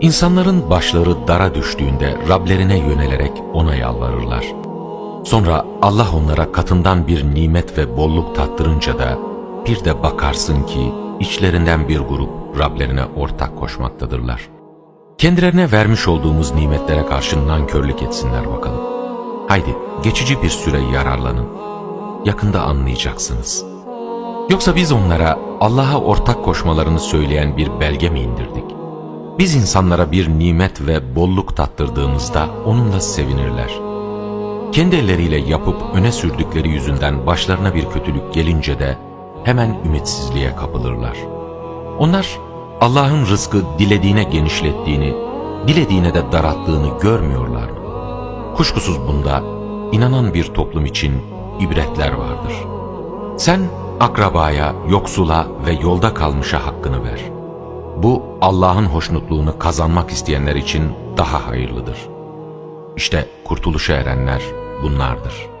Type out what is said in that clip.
İnsanların başları dara düştüğünde Rablerine yönelerek ona yalvarırlar. Sonra Allah onlara katından bir nimet ve bolluk tattırınca da bir de bakarsın ki içlerinden bir grup Rablerine ortak koşmaktadırlar. Kendilerine vermiş olduğumuz nimetlere karşı nankörlük etsinler bakalım. Haydi geçici bir süre yararlanın. Yakında anlayacaksınız. Yoksa biz onlara Allah'a ortak koşmalarını söyleyen bir belge mi indirdik? Biz insanlara bir nimet ve bolluk tattırdığımızda onunla sevinirler. Kendi elleriyle yapıp öne sürdükleri yüzünden başlarına bir kötülük gelince de hemen ümitsizliğe kapılırlar. Onlar Allah'ın rızkı dilediğine genişlettiğini, dilediğine de daralttığını görmüyorlar? Kuşkusuz bunda inanan bir toplum için ibretler vardır. Sen akrabaya, yoksula ve yolda kalmışa hakkını ver. Bu Allah'ın hoşnutluğunu kazanmak isteyenler için daha hayırlıdır. İşte kurtuluşa erenler bunlardır.''